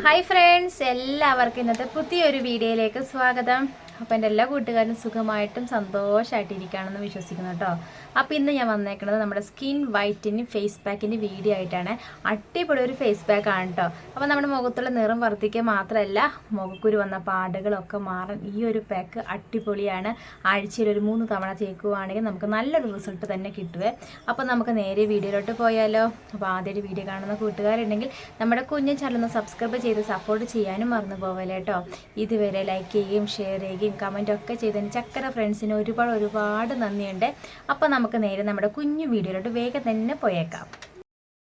Hi friends എല്ലാവർക്കും ഇന്നത്തെ പുതിയൊരു വീഡിയോയിലേക്ക് സ്വാഗതം. അപ്പോൾ എന്റെ എല്ലാ കൂട്ടുകാരും സുഖമായിട്ടും സന്തോഷമായിട്ടിരിക്കുകയാണെന്ന് വിശ്വസിക്കുന്നു കേട്ടോ. അപ്പോൾ ഇന്ന് ഞാൻ വന്നേക്കുന്നത് നമ്മുടെ സ്കിൻ വൈറ്റിന്റെ ഫേസ് പാക്കിന്റെ വീഡിയോ ആയിട്ടാണ്. അടിപൊളി ഒരു ഫേസ് പാക്ക് ആണ് കേട്ടോ. അപ്പോൾ നമ്മുടെ മുഖത്തുള്ള നിറം വർദ്ധിക്കുക മാത്രമല്ല മുഖക്കുരു വന്ന പാടുകളൊക്കെ മാറാൻ ഈ ഒരു പാക്ക് അടിപൊളിയാണ്. ആഴ്ചയിൽ ഒരു മൂന്ന് തവണ തേക്കുവാണെങ്കിൽ നമുക്ക് നല്ലൊരു റിസൾട്ട് തന്നെ കിട്ടുവേ. അപ്പോൾ നമുക്ക് നേരെ വീഡിയോയിലോട്ട് പോയാലോ. അപ്പോൾ ആദ്യമായിട്ട് വീഡിയോ കാണുന്ന കൂട്ടുകാരുണ്ടെങ്കിൽ നമ്മുടെ കുഞ്ഞു ചാനൽ ഒന്ന് സബ്സ്ക്രൈബ് ചെയ്ത് സപ്പോർട്ട് ചെയ്യാനും മറന്നു പോകല്ലേ കേട്ടോ. ഇതുവരെ ലൈക്ക് ചെയ്യുകയും ഷെയർ ചെയ്യുകയും കമന്റ് ഒക്കെ ചെയ്തതിന് ചക്കര ഫ്രണ്ട്സിന് ഒരുപാട് ഒരുപാട് നന്ദിയുണ്ട്. അപ്പോൾ നമുക്ക് നേരെ നമ്മുടെ കുഞ്ഞു വീഡിയോയിലോട്ട് വേഗം തന്നെ പോയേക്കാം.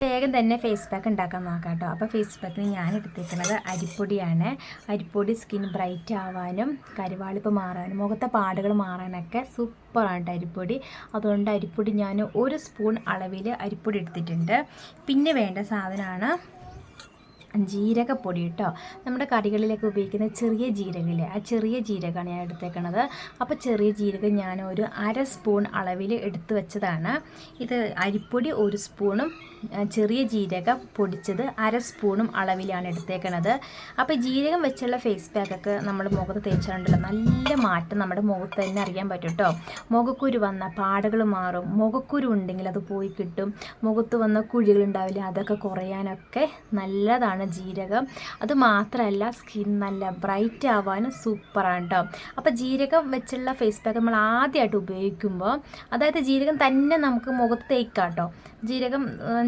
വേഗം തന്നെ ഫേസ് പാക്ക് ഉണ്ടാക്കാൻ നോക്കാം കേട്ടോ അപ്പോൾ ഫേസ് പാക്കിന് ഞാൻ എടുത്തേക്കുന്നത് അരിപ്പൊടിയാണ്. അരിപ്പൊടി സ്കിൻ ബ്രൈറ്റ് ആവാനും കരുവാളിപ്പ് മാറാനും മുഖത്തെ പാടുകൾ മാറാനൊക്കെ സൂപ്പറാണ് കേട്ടോ അരിപ്പൊടി. അതുകൊണ്ട് അരിപ്പൊടി ഞാൻ ഒരു സ്പൂൺ അളവിൽ അരിപ്പൊടി എടുത്തിട്ടുണ്ട്. പിന്നെ വേണ്ട സാധനമാണ് ജീരകപ്പൊടി കേട്ടോ നമ്മുടെ കറികളിലൊക്കെ ഉപയോഗിക്കുന്ന ചെറിയ ജീരകമില്ലേ ആ ചെറിയ ജീരകമാണ് ഞാൻ എടുത്തേക്കണത്. അപ്പോൾ ചെറിയ ജീരകം ഞാൻ ഒരു അര സ്പൂൺ അളവിൽ എടുത്തു വെച്ചതാണ്. ഇത് അരിപ്പൊടി ഒരു സ്പൂണും ചെറിയ ജീരകം പൊടിച്ചത് അര സ്പൂണും അളവിലാണ് എടുത്തേക്കണത്. അപ്പോൾ ജീരകം വെച്ചുള്ള ഫേസ് പാക്കൊക്കെ നമ്മൾ മുഖത്ത് തേച്ചിട്ടുണ്ടല്ലോ നല്ല മാറ്റം നമ്മുടെ മുഖത്ത് തന്നെ അറിയാൻ പറ്റും കേട്ടോ മുഖക്കുരു വന്ന പാടുകൾ മാറും മുഖക്കുരു ഉണ്ടെങ്കിൽ അത് പോയി കിട്ടും. മുഖത്ത് വന്ന കുഴികളുണ്ടാവില്ല അതൊക്കെ കുറയാനൊക്കെ നല്ലതാണ് ജീരകം. അത് മാത്രമല്ല സ്കിൻ നല്ല ബ്രൈറ്റ് ആവാനും സൂപ്പറാണ് കേട്ടോ അപ്പോൾ ജീരകം വെച്ചുള്ള ഫേസ് പാക്ക് നമ്മൾ ആദ്യമായിട്ട് ഉപയോഗിക്കുമ്പോൾ അതായത് ജീരകം തന്നെ നമുക്ക് മുഖത്ത് തേക്കാം കേട്ടോ ജീരകം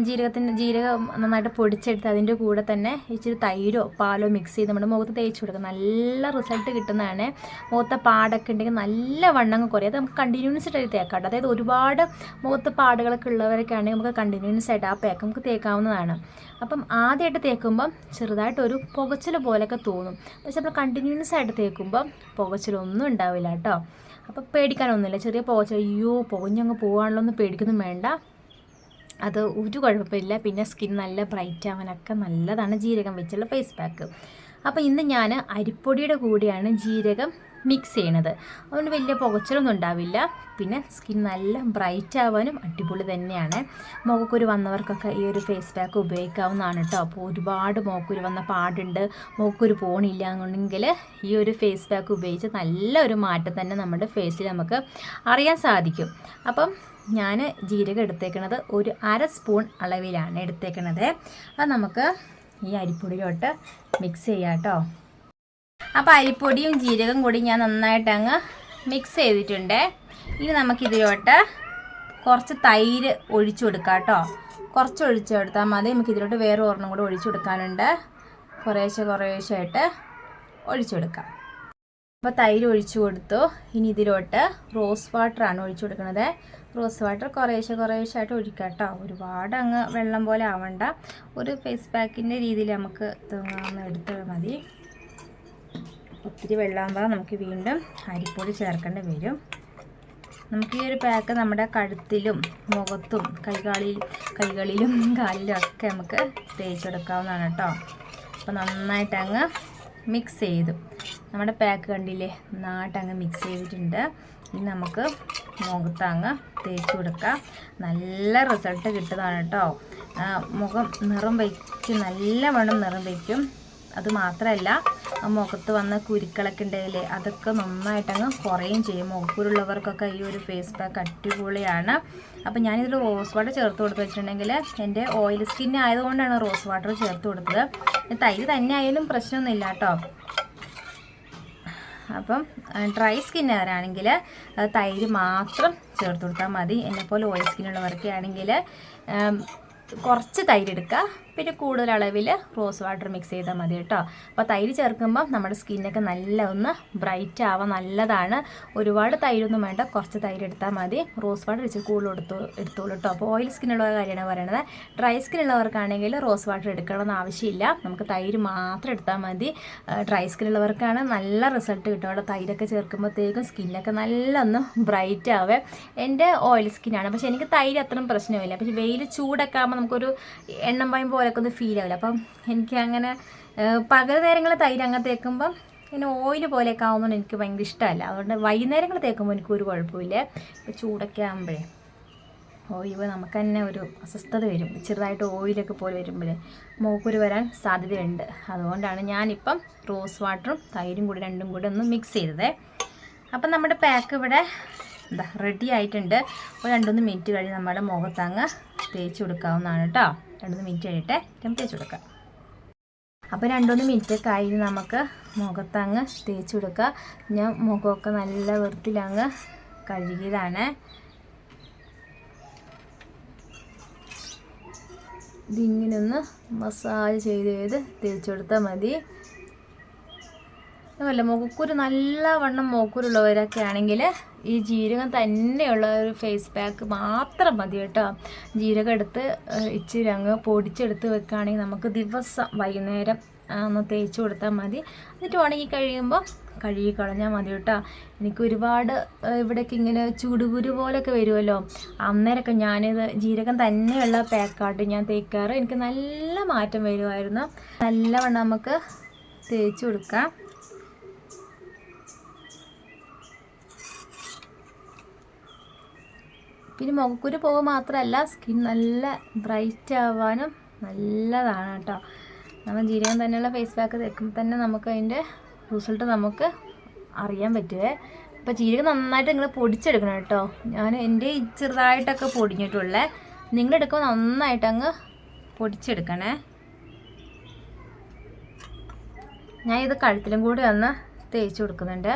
ജീരകത്തിന്റെ ജീരകം നന്നായിട്ട് പൊടിച്ചെടുത്ത് അതിന്റെ കൂടെ തന്നെ ഇച്ചിരി തൈരോ പാലോ മിക്സ് ചെയ്ത് നമ്മുടെ മുഖത്ത് തേച്ച് കൊടുക്കുക. നല്ല റിസൾട്ട് കിട്ടുന്നതാണ്. മുഖത്തെ പാടൊക്കെ ഉണ്ടെങ്കിൽ നല്ല വണ്ണം കുറയും. അത് നമുക്ക് കണ്ടിന്യൂസ് ആയിട്ട് തേക്കാം അതായത് ഒരുപാട് മുഖത്ത് പാടുകളൊക്കെ ഉള്ളവരൊക്കെ ആണെങ്കിൽ നമുക്ക് കണ്ടിന്യൂസ് ആയിട്ട് ആ പേക്ക് നമുക്ക് തേക്കാവുന്നതാണ്. അപ്പം ആദ്യമായിട്ട് തേക്കുമ്പം ചെറുതായിട്ട് ഒരു പുകച്ചിൽ പോലെയൊക്കെ തോന്നും. പക്ഷെ നമ്മൾ കണ്ടിന്യൂസ് ആയിട്ട് തേക്കുമ്പം പുകച്ചിലൊന്നും ഉണ്ടാവില്ല കേട്ടോ. അപ്പോൾ പേടിക്കാനൊന്നുമില്ല. ചെറിയ പുകച്ചിൽ അയ്യോ പുകഞ്ഞങ്ങ് പോകാനുള്ളൊന്നും പേടിക്കൊന്നും വേണ്ട. അത് ഒരു കുഴപ്പമില്ല. പിന്നെ സ്കിൻ നല്ല ബ്രൈറ്റ് ആവാനൊക്കെ നല്ലതാണ് ജീരകം വെച്ചുള്ള ഫേസ് പാക്ക് അപ്പോൾ ഇന്ന് ഞാൻ അരിപ്പൊടിയുടെ കൂടെയാണ് ജീരകം മിക്സ് ചെയ്യണത്. അതുകൊണ്ട് വലിയ പുകച്ചിലൊന്നും ഉണ്ടാവില്ല. പിന്നെ സ്കിൻ നല്ല ബ്രൈറ്റ് ആവാനും അടിപൊളി തന്നെയാണ്. മുഖക്കുരു വന്നവർക്കൊക്കെ ഈ ഒരു ഫേസ് പാക്ക് ഉപയോഗിക്കാവുന്നതാണ് കേട്ടോ അപ്പോൾ ഒരുപാട് മുഖക്കുരു വന്ന പാടുണ്ട്. മുഖക്കുരു പോണില്ല എന്നുണ്ടെങ്കിൽ ഈ ഒരു ഫേസ് പാക്ക് ഉപയോഗിച്ച് നല്ല ഒരു മാറ്റം തന്നെ നമ്മുടെ ഫേസിൽ നമുക്ക് അറിയാൻ സാധിക്കും. അപ്പം ഞാൻ ജീരകം എടുത്തേക്കണത് ഒരു അര സ്പൂൺ അളവിലാണ് എടുത്തേക്കണത്. അത് നമുക്ക് ഈ അരിപ്പൊടിയിലോട്ട് മിക്സ് ചെയ്യാം കേട്ടോ അപ്പോൾ അരിപ്പൊടിയും ജീരകം കൂടി ഞാൻ നന്നായിട്ട് അങ്ങ് മിക്സ് ചെയ്തിട്ടുണ്ട്. ഇനി നമുക്കിതിലോട്ട് കുറച്ച് തൈര് ഒഴിച്ചു കൊടുക്കാം കേട്ടോ കുറച്ച് ഒഴിച്ചു കൊടുത്താൽ മതി. നമുക്ക് ഇതിലോട്ട് വേറെ ഒരെണ്ണം കൂടി ഒഴിച്ചു കൊടുക്കാനുണ്ട്. കുറേശ്ശെ കുറേശ്ശെ ആയിട്ട് ഒഴിച്ചു കൊടുക്കാം. അപ്പോൾ തൈര് ഒഴിച്ചു കൊടുത്തു. ഇനി ഇതിലോട്ട് റോസ് വാട്ടറാണ് ഒഴിച്ചു കൊടുക്കുന്നത് റോസ് വാട്ടർ കുറേശ്ശെ കുറേശ്ശെ ആയിട്ട് ഒഴിക്കാം കേട്ടോ ഒരുപാട് അങ്ങ് വെള്ളം പോലെ ആവണ്ട. ഒരു ഫേസ് പാക്കിന്റെ രീതിയിൽ നമുക്ക് എടുത്താൽ മതി. ഒത്തിരി വെള്ളമാകുമ്പോൾ നമുക്ക് വീണ്ടും അരിപ്പൊടി ചേർക്കേണ്ടി വരും. നമുക്ക് ഈ ഒരു പാക്ക് നമ്മുടെ കഴുത്തിലും മുഖത്തും കൈകാളിൽ കൈകളിലും കാലിലും ഒക്കെ നമുക്ക് തേച്ചെടുക്കാവുന്നതാണ് കേട്ടോ. അപ്പോൾ നന്നായിട്ട് അങ്ങ് മിക്സ് ചെയ്തു. നമ്മുടെ പാക്ക് കണ്ടില്ലേ? നന്നായിട്ട് അങ്ങ് മിക്സ് ചെയ്തിട്ടുണ്ട്. ഇനി നമുക്ക് മുഖത്താങ്ങ് തേച്ച് കൊടുക്കാം. നല്ല റിസൾട്ട് കിട്ടുന്നതാണ് കേട്ടോ. മുഖം നിറം വയ്ക്കും നല്ലവണ്ണം നിറം വയ്ക്കും. അത് മാത്രമല്ല മുഖത്ത് വന്ന കുരുക്കളൊക്കെ ഉണ്ടെങ്കിൽ അതൊക്കെ നന്നായിട്ടങ്ങ് കുറയും ചെയ്യും. മുഖക്കുരുള്ളവർക്കൊക്കെ ഈ ഒരു ഫേസ് പാക്ക് അടിപൊളിയാണ്. അപ്പോൾ ഞാനിതിൽ റോസ് വാട്ടർ ചേർത്ത് കൊടുത്ത് വെച്ചിട്ടുണ്ടെങ്കിൽ എന്റെ ഓയിൽ സ്കിൻ ആയതുകൊണ്ടാണ് റോസ് വാട്ടർ ചേർത്ത് കൊടുത്തത്. തൈര് തന്നെ ആയാലും പ്രശ്നമൊന്നുമില്ല കേട്ടോ. അപ്പം ഡ്രൈ സ്കിന്നുകാരാണെങ്കിൽ തൈര് മാത്രം ചേർത്ത് കൊടുത്താൽ മതി. എന്നെപ്പോലെ ഓയിൽ സ്കിന്നുള്ളവർക്ക് ആണെങ്കിൽ കുറച്ച് തൈര് എടുക്കുക. പിന്നെ കൂടുതൽ അളവിൽ റോസ് വാട്ടർ മിക്സ് ചെയ്താൽ മതി കേട്ടോ. അപ്പോൾ തൈര് ചേർക്കുമ്പോൾ നമ്മുടെ സ്കിന്നൊക്കെ നല്ല ഒന്ന് ബ്രൈറ്റ് ആവാൻ നല്ലതാണ്. ഒരുപാട് തൈരൊന്നും വേണ്ട കുറച്ച് തൈര് എടുത്താൽ മതി. റോസ് വാട്ടർ ഇച്ചിരി കൂടുതൽ എടുത്തു എടുത്തോളൂ കേട്ടോ. അപ്പോൾ ഓയിൽ സ്കിന്നുള്ള കാര്യമാണ് പറയണത്. ഡ്രൈ സ്കിൻ ഉള്ളവർക്കാണെങ്കിൽ റോസ് വാട്ടർ എടുക്കണമെന്ന് ആവശ്യമില്ല. നമുക്ക് തൈര് മാത്രം എടുത്താൽ മതി. ഡ്രൈ സ്കിൻ ഉള്ളവർക്കാണ് നല്ല റിസൾട്ട് കിട്ടും. അവിടെ തൈരൊക്കെ ചേർക്കുമ്പോഴത്തേക്കും സ്കിന്നൊക്കെ നല്ല ഒന്ന് ബ്രൈറ്റ് ആവേ. എന്റെ ഓയിൽ സ്കിന്നാണ് പക്ഷേ എനിക്ക് തൈര് അത്രയും പ്രശ്നമില്ല. പക്ഷേ വെയിൽ ചൂടൊക്കെ ആകുമ്പോൾ നമുക്കൊരു എണ്ണം പോലൊക്കെ ഒന്ന് ഫീൽ ആവില്ല. അപ്പം എനിക്ക് അങ്ങനെ പകൽ നേരങ്ങളിൽ തൈര് അങ്ങ് തേക്കുമ്പം ഇങ്ങനെ ഓയിൽ പോലെയൊക്കെ ആവുമ്പോൾ എനിക്ക് ഭയങ്കര ഇഷ്ടമല്ല. അതുകൊണ്ട് വൈകുന്നേരങ്ങൾ തേക്കുമ്പോൾ എനിക്ക് ഒരു കുഴപ്പമില്ല ഇപ്പോൾ ചൂടൊക്കെ ആകുമ്പോഴേ ഓയിവ് നമുക്ക് തന്നെ ഒരു അസ്വസ്ഥത വരും. ചെറുതായിട്ട് ഓയിലൊക്കെ പോലെ വരുമ്പോഴേ മൂക്കുരു വരാൻ സാധ്യതയുണ്ട്. അതുകൊണ്ടാണ് ഞാനിപ്പം റോസ് വാട്ടറും തൈരും കൂടി രണ്ടും കൂടി ഒന്ന് മിക്സ് ചെയ്തത്. അപ്പം നമ്മുടെ പാക്ക് ഇവിടെ എന്താ റെഡി ആയിട്ടുണ്ട്. ഒരു രണ്ടൊന്ന് മിനിറ്റ് കഴിഞ്ഞ് നമ്മുടെ മുഖത്തങ്ങ് തേച്ച് കൊടുക്കാവുന്നതാണ് കേട്ടോ രണ്ടൊന്ന് മിനിറ്റ് കഴിഞ്ഞിട്ട് ഞാൻ തേച്ച് കൊടുക്കാം അപ്പോൾ രണ്ടൊന്ന് മിനിറ്റ് ആയി നമുക്ക് മുഖത്തങ്ങ് തേച്ച് കൊടുക്കുക. ഞാൻ മുഖമൊക്കെ നല്ല വൃത്തിയിലങ്ങ് കഴുകിയതാണ്. ഇതിങ്ങനെ ഒന്ന് മസാജ് ചെയ്ത് ചെയ്ത് തേച്ച് കൊടുത്താൽ മതി. അതുമല്ല മുഖക്കുരു നല്ലവണ്ണം മുഖക്കുരുള്ളവരൊക്കെ ആണെങ്കിൽ ഈ ജീരകം തന്നെയുള്ള ഒരു ഫേസ് പാക്ക് മാത്രം മതി കേട്ടോ. ജീരകം എടുത്ത് ഇച്ചിരി അങ്ങ് പൊടിച്ചെടുത്ത് വെക്കുകയാണെങ്കിൽ നമുക്ക് ദിവസം വൈകുന്നേരം ഒന്ന് തേച്ച് കൊടുത്താൽ മതി. എന്നിട്ട് ഉണങ്ങി കഴിയുമ്പോൾ കഴുകി കളഞ്ഞാൽ മതി കേട്ടോ. എനിക്ക് ഒരുപാട് ഇവിടേക്ക് ഇങ്ങനെ ചുടുകുരു പോലൊക്കെ വരുമല്ലോ. അന്നേരമൊക്കെ ഞാനിത് ജീരകം തന്നെയുള്ള പാക്കാട്ട് ഞാൻ തേക്കാറ്. എനിക്ക് നല്ല മാറ്റം വരുമായിരുന്നു. നല്ലവണ്ണം നമുക്ക് തേച്ച് കൊടുക്കാം. പിന്നെ മുഖക്കുരു പോകുക മാത്രമല്ല സ്കിൻ നല്ല ബ്രൈറ്റ് ആവാനും നല്ലതാണ് കേട്ടോ. നമ്മൾ ജീരകം തന്നെയുള്ള ഫേസ് പാക്ക് തേക്കുമ്പോൾ തന്നെ നമുക്ക് അതിന്റെ റിസൾട്ട് നമുക്ക് അറിയാൻ പറ്റുമേ അപ്പോൾ ജീരകം നന്നായിട്ട് നിങ്ങൾ പൊടിച്ചെടുക്കണം കേട്ടോ. ഞാൻ എന്റെ ചെറുതായിട്ടൊക്കെ പൊടിഞ്ഞിട്ടുള്ളേ നിങ്ങളെടുക്കുമ്പോൾ നന്നായിട്ട് അങ്ങ് പൊടിച്ചെടുക്കണേ. ഞാൻ ഇത് കഴുത്തിലും കൂടി ഒന്ന് തേച്ച് കൊടുക്കുന്നുണ്ട്.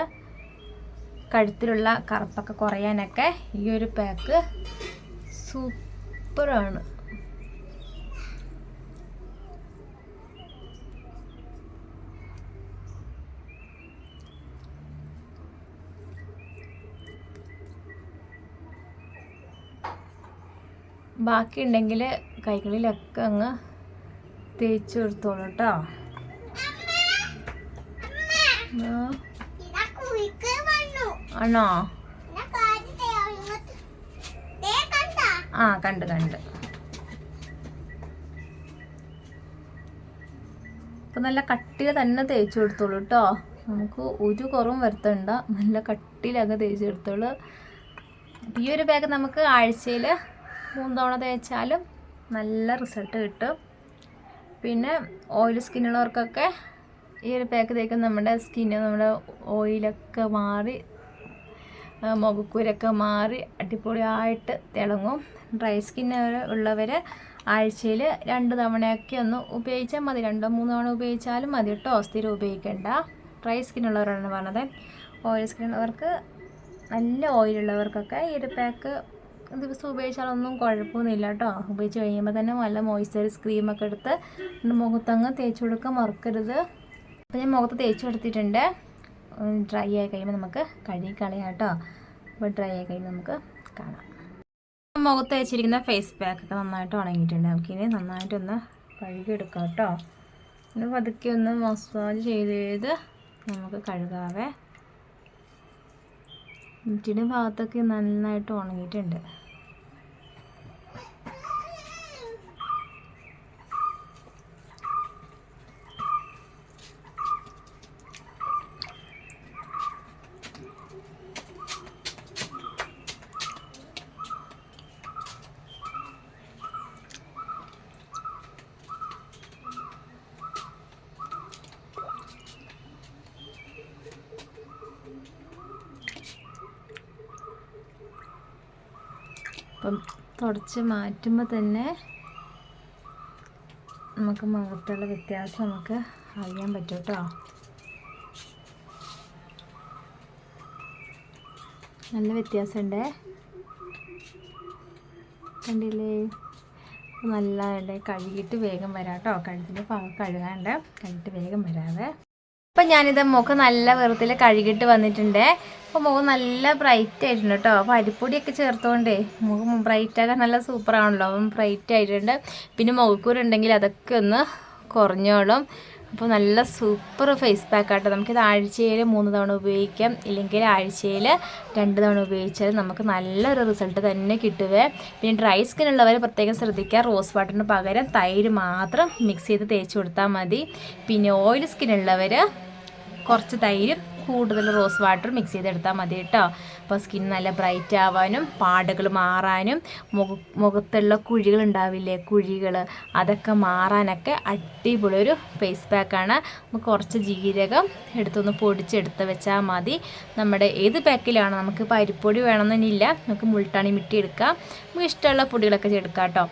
കഴുത്തിലുള്ള കറുപ്പൊക്കെ കുറയാനൊക്കെ ഈ ഒരു പാക്ക് സൂപ്പറാണ്. ബാക്കിയുണ്ടെങ്കിൽ കൈകളിലൊക്കെ അങ്ങ് തേച്ച് കൊടുത്തോളൂ കേട്ടോ ആ, ഇതാ കുഴിക്ക് വന്നു. ആണോ? ആ കണ്ട് കണ്ട്. അപ്പൊ നല്ല കട്ടിയ തന്നെ തേച്ചു കൊടുത്തോളൂ കേട്ടോ നമുക്ക് ഒരു കുറവും വരുത്തണ്ട. നല്ല കട്ടിയിലങ്ങ് തേച്ചു കൊടുത്തോളൂ. ഈ ഒരു ബാഗ് നമുക്ക് ആഴ്ചയിൽ മൂന്ന് തവണ തേച്ചാലും നല്ല റിസൾട്ട് കിട്ടും. പിന്നെ ഓയിൽ സ്കിന്നുള്ളവർക്കൊക്കെ ഈ ഒരു പാക്ക് തേക്കും നമ്മുടെ സ്കിന്ന് നമ്മുടെ ഓയിലൊക്കെ മാറി മുഖക്കുരൊക്കെ മാറി അടിപൊളിയായിട്ട് തിളങ്ങും. ഡ്രൈ സ്കിൻ ഉള്ളവർ ആഴ്ചയിൽ രണ്ട് തവണയൊക്കെ ഒന്ന് ഉപയോഗിച്ചാൽ മതി. രണ്ടോ മൂന്നോ തവണ ഉപയോഗിച്ചാലും മതി കേട്ടോ. സ്ഥിരം ഉപയോഗിക്കേണ്ട. ഡ്രൈ സ്കിൻ ഉള്ളവരാണ് പറഞ്ഞത്. ഓയിൽ സ്കിൻ ഉള്ളവർക്ക് നല്ല ഓയിലുള്ളവർക്കൊക്കെ ഈ ഒരു പാക്ക് ദിവസം ഉപയോഗിച്ചാലൊന്നും കുഴപ്പമൊന്നുമില്ല കേട്ടോ. ഉപയോഗിച്ച് കഴിയുമ്പോൾ തന്നെ നല്ല മോയ്സ്ചറൈസ് ക്രീമൊക്കെ എടുത്ത് മുഖത്തങ്ങ് തേച്ച് കൊടുക്കാൻ മറക്കരുത്. അപ്പോൾ ഞാൻ മുഖത്ത് തേച്ച് കൊടുത്തിട്ടുണ്ട്. ഡ്രൈ ആയി കഴിയുമ്പോൾ നമുക്ക് കഴുകി കളയാം കേട്ടോ. അപ്പോൾ ഡ്രൈ ആയി കഴിയുമ്പോൾ നമുക്ക് കാണാം. മുഖത്ത് വെച്ചിരിക്കുന്ന ഫേസ് പാക്കൊക്കെ നന്നായിട്ട് ഉണങ്ങിയിട്ടുണ്ട്. നമുക്കിനി നന്നായിട്ടൊന്ന് കഴുകിയെടുക്കാം കേട്ടോ. പിന്നെ പതുക്കെ ഒന്ന് മസാജ് ചെയ്ത് ചെയ്ത് നമുക്ക് കഴുകാവേ. മുറ്റിയുടെ ഭാഗത്തൊക്കെ നന്നായിട്ട് ഉണങ്ങിയിട്ടുണ്ട്. അപ്പം തുടച്ച് മാറ്റുമ്പോൾ തന്നെ നമുക്ക് മുഖത്തുള്ള വ്യത്യാസം നമുക്ക് അറിയാൻ പറ്റും കേട്ടോ. നല്ല വ്യത്യാസമുണ്ടേ? കണ്ടില്ലേ? നല്ല കഴുകിയിട്ട് വേഗം വരാം കേട്ടോ. ഭാഗം കഴുകാണ്ട് കഴുകിയിട്ട് വേഗം വരാതെ അപ്പം ഞാനിത് മുഖം നല്ല വെറുത്തിൽ കഴുകിയിട്ട് വന്നിട്ടുണ്ട്. അപ്പോൾ മുഖം നല്ല ബ്രൈറ്റ് ആയിട്ടുണ്ട് കേട്ടോ അപ്പോൾ അരിപ്പൊടിയൊക്കെ ചേർത്തുകൊണ്ടേ മുഖം ബ്രൈറ്റ് ആകാൻ നല്ല സൂപ്പറാണല്ലോ അപ്പം ബ്രൈറ്റ് ആയിട്ടുണ്ട്. പിന്നെ മുഖക്കൂരുണ്ടെങ്കിൽ അതൊക്കെ ഒന്ന് കുറഞ്ഞോളും. അപ്പോൾ നല്ല സൂപ്പർ ഫേസ് പാക്ക് ആട്ടോ. നമുക്കിത് ആഴ്ചയിൽ മൂന്ന് തവണ ഉപയോഗിക്കാം. ഇല്ലെങ്കിൽ ആഴ്ചയിൽ രണ്ട് തവണ ഉപയോഗിച്ചാൽ നമുക്ക് നല്ലൊരു റിസൾട്ട് തന്നെ കിട്ടുവേ. പിന്നെ ഡ്രൈ സ്കിൻ ഉള്ളവർ പ്രത്യേകം ശ്രദ്ധിക്കുക. റോസ് വാട്ടറിന് പകരം തൈര് മാത്രം മിക്സ് ചെയ്ത് തേച്ച് കൊടുത്താൽ മതി. പിന്നെ ഓയിൽ സ്കിൻ ഉള്ളവർ കുറച്ച് തൈരും കൂടുതൽ റോസ് വാട്ടർ മിക്സ് ചെയ്തെടുത്താൽ മതി കേട്ടോ അപ്പോൾ സ്കിൻ നല്ല ബ്രൈറ്റ് ആവാനും പാടുകൾ മാറാനും മുഖ മുഖത്തുള്ള കുഴികൾ ഉണ്ടാവില്ലേ? കുഴികൾ അതൊക്കെ മാറാനൊക്കെ അടിപൊളി ഒരു ഫേസ് പാക്കാണ് നമുക്ക് കുറച്ച് ജീരകം എടുത്തൊന്ന് പൊടിച്ചെടുത്ത് വെച്ചാൽ മതി. നമ്മുടെ ഏത് പാക്കിലാണ് നമുക്ക് പരിപ്പൊടി വേണമെന്നില്ല. നമുക്ക് മുൾട്ടാണി മിട്ടി എടുക്കാം. നമുക്ക് ഇഷ്ടമുള്ള പൊടികളൊക്കെ എടുക്കാം കേട്ടോ.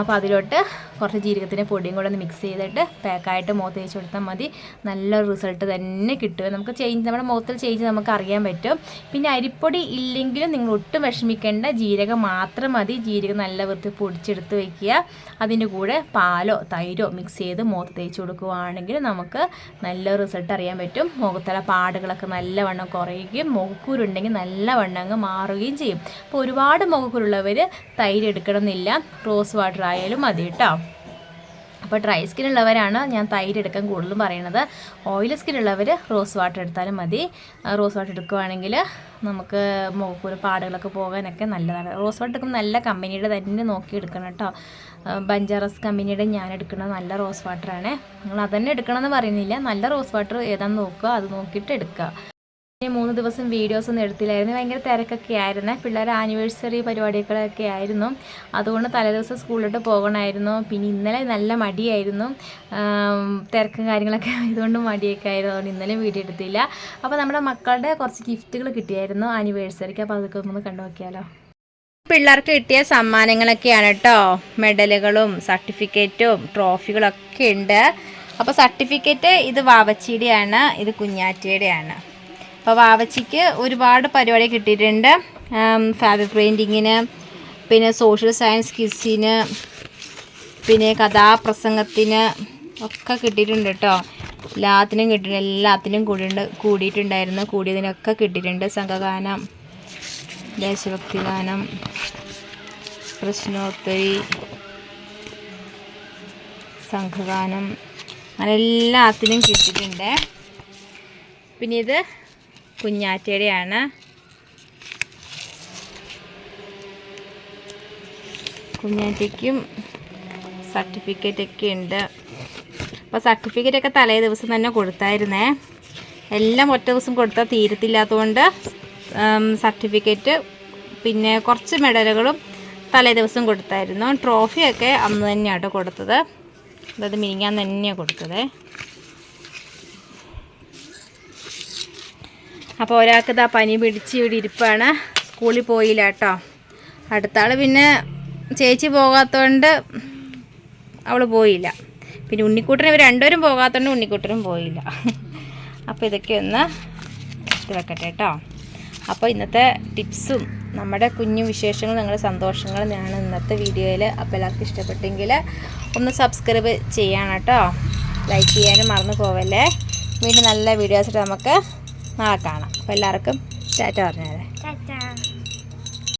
അപ്പോൾ അതിലോട്ട് കുറച്ച് ജീരകത്തിന്റെ പൊടിയും കൂടെ ഒന്ന് മിക്സ് ചെയ്തിട്ട് പാക്കായിട്ട് മുഖത്ത് തേച്ച് കൊടുത്താൽ മതി. നല്ല റിസൾട്ട് തന്നെ കിട്ടും. നമുക്ക് ചേഞ്ച് നമ്മുടെ മുഖത്തിൽ ചേഞ്ച് നമുക്ക് അറിയാൻ പറ്റും. പിന്നെ അരിപ്പൊടി ഇല്ലെങ്കിലും നിങ്ങൾ ഒട്ടും വിഷമിക്കേണ്ട. ജീരകം മാത്രം മതി. ജീരകം നല്ല വൃത്തി പൊടിച്ചെടുത്ത് വയ്ക്കുക അതിന്റെ കൂടെ പാലോ തൈരോ മിക്സ് ചെയ്ത് മുഖത്ത് തേച്ച് കൊടുക്കുകയാണെങ്കിൽ നമുക്ക് നല്ല റിസൾട്ട് അറിയാൻ പറ്റും. മുഖത്തുള്ള പാടുകളൊക്കെ നല്ലവണ്ണം കുറയുകയും മുഖക്കൂരുണ്ടെങ്കിൽ നല്ലവണ്ണം അങ്ങ് മാറുകയും ചെയ്യും. അപ്പോൾ ഒരുപാട് മുഖക്കൂരുള്ളവർ തൈര് എടുക്കണമെന്നില്ല. റോസ് വാട്ടർ ആയാലും മതി കേട്ടോ. അപ്പോൾ ഡ്രൈ സ്കിൻ ഉള്ളവരാണ് ഞാൻ തൈര് എടുക്കാൻ കൂടുതലും പറയണത് ഓയിൽ സ്കിൻ ഉള്ളവർ റോസ് വാട്ടർ എടുത്താലും മതി. റോസ് വാട്ടർ എടുക്കുവാണെങ്കിൽ നമുക്ക് മുഖക്കൂര് പാടുകളൊക്കെ പോകാനൊക്കെ നല്ലതാണ്. റോസ് വാട്ടർ എടുക്കുമ്പോൾ നല്ല കമ്പനിയുടെ തന്നെ നോക്കി എടുക്കണം കേട്ടോ ബഞ്ചാറസ് കമ്പനിയുടെ ഞാൻ എടുക്കുന്നത് നല്ല റോസ് വാട്ടറാണ് നിങ്ങൾ അതന്നെ എടുക്കണമെന്ന് പറയുന്നില്ല. നല്ല റോസ് വാട്ടർ ഏതാണെന്ന് നോക്കുക. അത് നോക്കിയിട്ട് എടുക്കുക. ഞാൻ മൂന്ന് ദിവസം വീഡിയോസ് ഒന്നും എടുത്തില്ലായിരുന്നു. ഭയങ്കര തിരക്കൊക്കെ ആയിരുന്നു. പിള്ളേർ ആനിവേഴ്സറി പരിപാടികളൊക്കെ ആയിരുന്നു. അതുകൊണ്ട് തലേദിവസം സ്കൂളിലോട്ട് പോകണമായിരുന്നു. പിന്നെ ഇന്നലെ നല്ല മടിയായിരുന്നു. തിരക്കും കാര്യങ്ങളൊക്കെ ആയതുകൊണ്ട് മടിയൊക്കെ ആയിരുന്നു അതുകൊണ്ട് ഇന്നലെ വീഡിയോ എടുത്തില്ല. അപ്പോൾ നമ്മുടെ മക്കളുടെ കുറച്ച് ഗിഫ്റ്റുകൾ കിട്ടിയായിരുന്നു ആനിവേഴ്സറിക്ക് അപ്പോൾ അതൊക്കെ ഒന്ന് കണ്ടു നോക്കിയാലോ. പിള്ളേർക്ക് കിട്ടിയ സമ്മാനങ്ങളൊക്കെയാണ് കേട്ടോ മെഡലുകളും സർട്ടിഫിക്കറ്റും ട്രോഫികളൊക്കെ ഉണ്ട്. അപ്പോൾ സർട്ടിഫിക്കറ്റ് ഇത് വാവച്ചിയുടെയാണ് ഇത് കുഞ്ഞാറ്റയുടെയാണ് അപ്പോൾ വാവച്ചിക്ക് ഒരുപാട് പരിപാടി കിട്ടിയിട്ടുണ്ട്. ഫാബ്രിക് പെയിന്റിങ്ങിന് പിന്നെ സോഷ്യൽ സയൻസ് കിസിന് പിന്നെ കഥാപ്രസംഗത്തിന് ഒക്കെ കിട്ടിയിട്ടുണ്ട് കേട്ടോ എല്ലാത്തിനും കിട്ടിയിട്ടുണ്ട്. എല്ലാത്തിനും കൂടിയുണ്ട് കൂടിയിട്ടുണ്ടായിരുന്നു. കൂടിയതിനൊക്കെ കിട്ടിയിട്ടുണ്ട്. സംഘഗാനം ദേശഭക്തി ഗാനം പ്രശ്നോത്തരി സംഘഗാനം അങ്ങനെ എല്ലാത്തിനും കിട്ടിയിട്ടുണ്ട്. പിന്നെ ഇത് കുഞ്ഞാറ്റയുടെയാണ്. കുഞ്ഞാറ്റയ്ക്കും സർട്ടിഫിക്കറ്റ് ഒക്കെ ഉണ്ട്. അപ്പോൾ സർട്ടിഫിക്കറ്റ് ഒക്കെ തലേ ദിവസം തന്നെ കൊടുത്തായിരുന്നേ. എല്ലാം ഒറ്റ ദിവസം കൊടുത്താൽ തീരത്തില്ലാത്തതുകൊണ്ട് സർട്ടിഫിക്കറ്റ് പിന്നെ കുറച്ച് മെഡലുകളും തലേ ദിവസം കൊടുത്തായിരുന്നു. ട്രോഫിയൊക്കെ അന്ന് തന്നെയാണ് കൊടുത്തത്. അതായത് മിനിങ്ങാൻ തന്നെയാണ് കൊടുത്തത്. അപ്പോൾ ഒരാൾക്ക് ഇതാ പനി പിടിച്ച് ഇവിടെ ഇരിപ്പാണ്. സ്കൂളിൽ പോയില്ല കേട്ടോ. അടുത്ത ആൾ പിന്നെ ചേച്ചി പോകാത്തതുകൊണ്ട് അവൾ പോയില്ല. പിന്നെ ഉണ്ണിക്കൂട്ടനും ഇവർ രണ്ടുപേരും പോകാത്തതുകൊണ്ട് ഉണ്ണിക്കൂട്ടനും പോയില്ല. അപ്പോൾ ഇതൊക്കെ ഒന്ന് ഇത് വെക്കട്ടെ കേട്ടോ. അപ്പോൾ ഇന്നത്തെ ടിപ്സും നമ്മുടെ കുഞ്ഞു വിശേഷങ്ങളും നിങ്ങളുടെ സന്തോഷങ്ങളും ഞാൻ ഇന്നത്തെ വീഡിയോയിൽ അപ്പോൾ എല്ലാവർക്കും ഇഷ്ടപ്പെട്ടെങ്കിൽ ഒന്ന് സബ്സ്ക്രൈബ് ചെയ്യണം കേട്ടോ. ലൈക്ക് ചെയ്യാനും മറന്നു പോവല്ലേ. വീണ്ടും നല്ല വീഡിയോസായിട്ട് നമുക്ക് നാളെ കാണാം. അപ്പോൾ എല്ലാവർക്കും ടാറ്റ പറഞ്ഞേരെ. ടാറ്റാ.